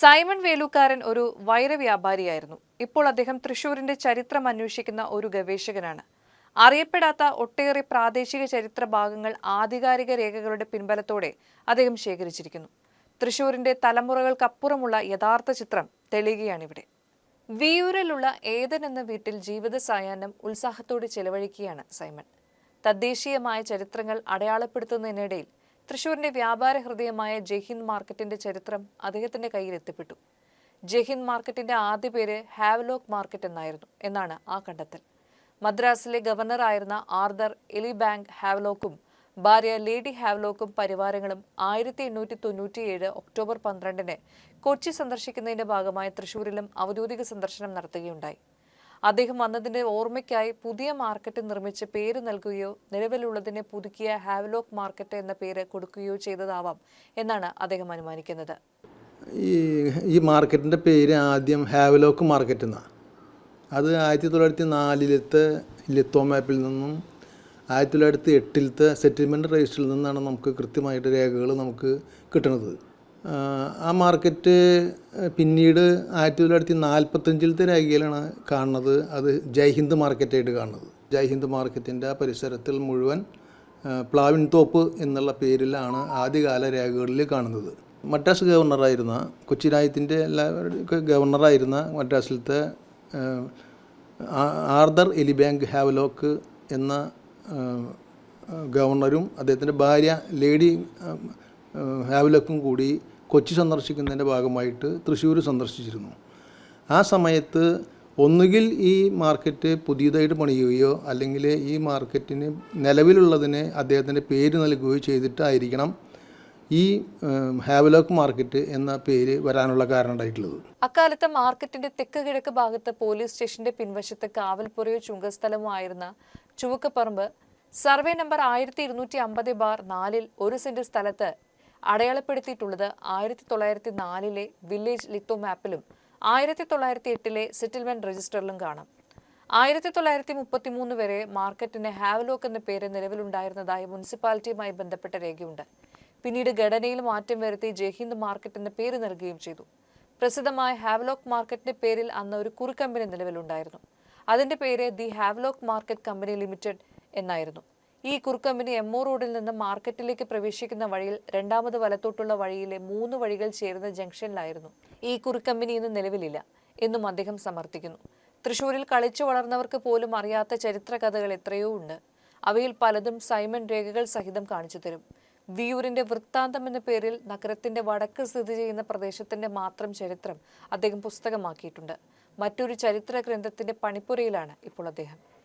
Simon Velookkaran ഒരു വൈരവ്യാപാരിയായിരുന്നു. ഇപ്പോൾ അദ്ദേഹം തൃശൂരിന്റെ ചരിത്രം അന്വേഷിക്കുന്ന ഒരു ഗവേഷകനാണ്. അറിയപ്പെടാത്ത ഒട്ടേറെ പ്രാദേശിക ചരിത്ര ഭാഗങ്ങൾ ആധികാരിക രേഖകളുടെ പിൻബലത്തോടെ അദ്ദേഹം ശേഖരിച്ചിരിക്കുന്നു. തൃശൂരിന്റെ തലമുറകൾക്കപ്പുറമുള്ള യഥാർത്ഥ ചിത്രം തെളിയുകയാണിവിടെ. വിയൂരിലുള്ള ഏതൻ എന്ന വീട്ടിൽ ജീവിത സായാഹ്നം ഉത്സാഹത്തോടെ ചെലവഴിക്കുകയാണ് സൈമൺ. തദ്ദേശീയമായ ചരിത്രങ്ങൾ അടയാളപ്പെടുത്തുന്നതിനിടയിൽ തൃശൂരിന്റെ വ്യാപാര ഹൃദയമായ ജയ്ഹിന്ദ് മാർക്കറ്റിന്റെ ചരിത്രം അദ്ദേഹത്തിന്റെ കയ്യിൽ എത്തിപ്പെട്ടു. ജയ്ഹിന്ദ് മാർക്കറ്റിന്റെ ആദ്യ പേര് ഹാവ്ലോക്ക് മാർക്കറ്റ് എന്നായിരുന്നു എന്നാണ് ആ കണ്ടെത്തൽ. മദ്രാസിലെ ഗവർണറായിരുന്ന ആർദർ എലിബാങ്ക് ഹാവ്ലോക്കും ഭാര്യ ലേഡി ഹാവ്ലോക്കും പരിവാരങ്ങളും ആയിരത്തി എണ്ണൂറ്റി തൊണ്ണൂറ്റിയേഴ് ഒക്ടോബർ പന്ത്രണ്ടിന് കൊച്ചി സന്ദർശിക്കുന്നതിന്റെ ഭാഗമായി തൃശൂരിലും ഔദ്യോഗിക സന്ദർശനം നടത്തുകയുണ്ടായി. അദ്ദേഹം വന്നതിന്റെ ഓർമ്മയ്ക്കായി പുതിയ മാർക്കറ്റ് നിർമ്മിച്ച് പേര് നൽകുകയോ നിലവിലുള്ളതിനെ പുതുക്കിയ ഹാവ്ലോക്ക് മാർക്കറ്റ് എന്ന പേര് കൊടുക്കുകയോ ചെയ്തതാവാം എന്നാണ് അദ്ദേഹം അനുമാനിക്കുന്നത്. ഈ ഈ മാർക്കറ്റിന്റെ പേര് ആദ്യം ഹാവലോക്ക് മാർക്കറ്റ് എന്നാണ് അത് ആയിരത്തി തൊള്ളായിരത്തി നാലിലത്തെ ലിത്തോ മാപ്പിൽ നിന്നും ആയിരത്തി തൊള്ളായിരത്തി എട്ടിലത്തെ സെറ്റിൽമെന്റ് രജിസ്റ്ററിൽ നിന്നാണ് നമുക്ക് കൃത്യമായിട്ട് രേഖകൾ നമുക്ക് കിട്ടുന്നത് ആ, മാർക്കറ്റ് പിന്നീട് ആയിരത്തി തൊള്ളായിരത്തി നാൽപ്പത്തഞ്ചിലത്തെ രേഖയിലാണ് കാണുന്നത്. അത് ജയ്ഹിന്ദ് മാർക്കറ്റായിട്ട് കാണുന്നത്. ജയ്ഹിന്ദ് മാർക്കറ്റിന്റെ ആ പരിസരത്തിൽ മുഴുവൻ പ്ലാവിൻ തോപ്പ് എന്നുള്ള പേരിലാണ് ആദ്യകാല രേഖകളിൽ കാണുന്നത്. മദ്രാസ് ഗവർണറായിരുന്ന കൊച്ചി രാജ്യത്തിന്റെ എല്ലാവരുടെയും ഗവർണറായിരുന്ന മദ്രാസിലത്തെ ആർദർ എലിബാങ്ക് ഹാവലോക്ക് എന്ന ഗവർണറും അദ്ദേഹത്തിന്റെ ഭാര്യ ലേഡി ഹാവലോക്കും കൂടി കൊച്ചി സന്ദർശിക്കുന്നതിന്റെ ഭാഗമായിട്ട് തൃശ്ശൂർ സന്ദർശിച്ചിരുന്നു. ആ സമയത്ത് ഒന്നുകിൽ ഈ മാർക്കറ്റ് പുതിയതായിട്ട് പണിയുകയോ അല്ലെങ്കിൽ ഈ മാർക്കറ്റിന് നിലവിലുള്ളതിന് അദ്ദേഹത്തിന്റെ പേര് നൽകുകയോ ചെയ്തിട്ടായിരിക്കണം ഈ ഹാവലോക്ക് മാർക്കറ്റ് എന്ന പേര് വരാനുള്ള കാരണം ഉണ്ടായിട്ടുള്ളത്. അക്കാലത്ത് മാർക്കറ്റിന്റെ തെക്ക് കിഴക്ക് ഭാഗത്ത് പോലീസ് സ്റ്റേഷന്റെ പിൻവശത്ത് കാവൽപ്പുറയോ ചുങ്കസ്ഥലമോ ആയിരുന്ന ചുവക്കപ്പറമ്പ് സർവേ നമ്പർ ആയിരത്തി ഇരുന്നൂറ്റി അമ്പത് ബാർ നാലിൽ ഒരു സെന്റ് സ്ഥലത്ത് അടയാളപ്പെടുത്തിയിട്ടുള്ളത് ആയിരത്തി തൊള്ളായിരത്തി നാലിലെ വില്ലേജ് ലിത്തോ മാപ്പിലും ആയിരത്തി തൊള്ളായിരത്തി എട്ടിലെ സെറ്റിൽമെന്റ് രജിസ്റ്ററിലും കാണാം. ആയിരത്തി തൊള്ളായിരത്തി മുപ്പത്തി മൂന്ന് വരെ മാർക്കറ്റിന് ഹാവലോക്ക് എന്ന പേര് നിലവിലുണ്ടായിരുന്നതായി മുനിസിപ്പാലിറ്റിയുമായി ബന്ധപ്പെട്ട രേഖയുണ്ട്. പിന്നീട് ഘടനയിൽ മാറ്റം വരുത്തി ജയ്ഹിന്ദ് മാർക്കറ്റ് എന്ന പേര് നൽകുകയും ചെയ്തു. പ്രസിദ്ധമായ ഹാവലോക്ക് മാർക്കറ്റിന്റെ പേരിൽ അന്ന് ഒരു കുറുക്കമ്പനി നിലവിലുണ്ടായിരുന്നു. അതിന്റെ പേര് the Havelock market company limited എന്നായിരുന്നു. ഈ കുറുക്കമ്പനി എമ്മോ റോഡിൽ നിന്ന് മാർക്കറ്റിലേക്ക് പ്രവേശിക്കുന്ന വഴിയിൽ രണ്ടാമത് വലത്തോട്ടുള്ള വഴിയിലെ മൂന്ന് വഴികൾ ചേരുന്ന ജംഗ്ഷനിലായിരുന്നു. ഈ കുറുക്കമ്പനി ഇന്ന് നിലവിലില്ല എന്നും അദ്ദേഹം സമർത്ഥിക്കുന്നു. തൃശൂരിൽ കളിച്ചു വളർന്നവർക്ക് പോലും അറിയാത്ത ചരിത്ര കഥകൾ എത്രയോ ഉണ്ട്. അവയിൽ പലതും സൈമൺ രേഖകൾ സഹിതം കാണിച്ചു തരും. വിയൂരിന്റെ വൃത്താന്തം എന്ന പേരിൽ നഗരത്തിന്റെ വടക്ക് സ്ഥിതി ചെയ്യുന്ന പ്രദേശത്തിന്റെ മാത്രം ചരിത്രം അദ്ദേഹം പുസ്തകമാക്കിയിട്ടുണ്ട്. മറ്റൊരു ചരിത്ര ഗ്രന്ഥത്തിന്റെ പണിപ്പുരയിലാണ് ഇപ്പോൾ അദ്ദേഹം.